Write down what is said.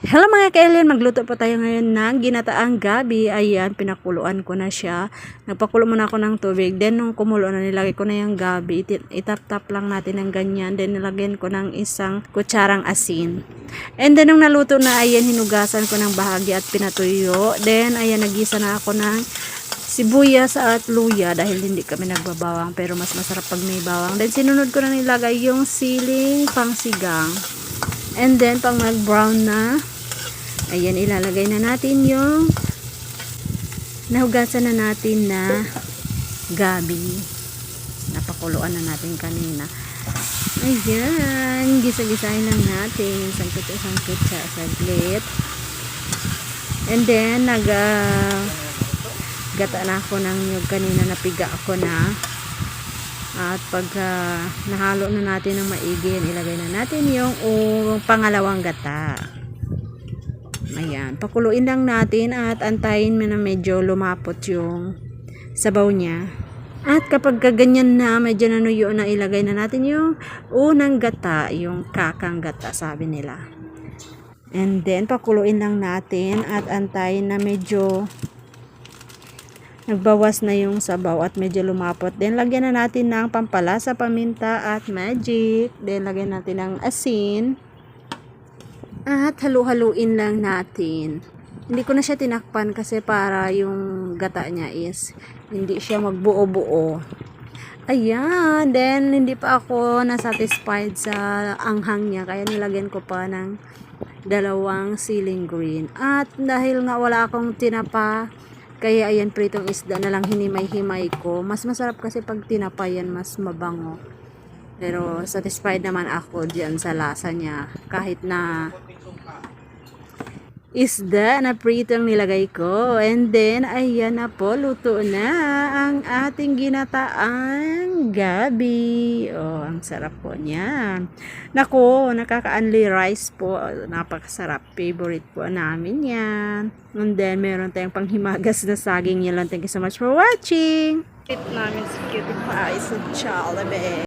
Hello mga kailin, magluto po tayo ngayon ng ginataang gabi. Ayan, pinakuluan ko na siya. Nagpakulo muna ako ng tubig. Then, nung kumulo na, nilagay ko na yung gabi. Itap-tap lang natin ng ganyan. Then, nilagyan ko ng isang kutsarang asin. And then, nung naluto na, ayan, hinugasan ko ng bahagi at pinatuyo. Then, ayan, nagisa na ako ng sibuyas at luya dahil hindi kami nagbabawang pero mas masarap pag may bawang. Then, sinunod ko na nilagay yung siling pangsigang. And then, pang mag-brown na, ayan, ilalagay na natin yung nahugasan na natin na gabi. Napakuluan na natin kanina. Ayan, gisa-gisahin lang natin. Sangkit-sangkit siya saglit. And then, nag, ah, gata na ako ng nyug kanina, napiga ako na. At pag ah, nahalo na natin ng maigi, ilagay na natin yung uh, pangalawang gata. Ayan, pakuluin lang natin at antayin mo na medyo lumapot yung sabaw niya. At kapag kaganyan na, medyo nanuyo na ilagay na natin yung unang gata, yung kakang gata, sabi nila. And then, pakuluin lang natin at antayin na medyo nagbawas na yung sabaw at medyo lumapot. Then, lagyan na natin ng pampalasa, paminta at magic. Then, lagyan natin ng asin. At halu-haluin lang natin. Hindi ko na siya tinakpan kasi para yung gata niya is hindi siya magbuo-buo. Ayan. Then, hindi pa ako nasatisfied sa anghang niya. Kaya nilagyan ko pa ng dalawang ceiling green. At dahil nga wala akong tinapa, kaya ayan pritong isda na lang hinimay-himay ko. Mas masarap kasi pag tinapa yan, mas mabango. Pero satisfied naman ako dyan sa lasa niya. Kahit na isda na pritong nilagay ko. And then, ayan na po, luto na ang ating ginataang gabi. Oh, ang sarap po niyan. Nako, nakaka-unli rice po. Napakasarap. Favorite po namin yan. And then, meron tayong panghimagas na saging. Yan lang. Thank you so much for watching. Tip namin si Cutie Pie sa Jollibee.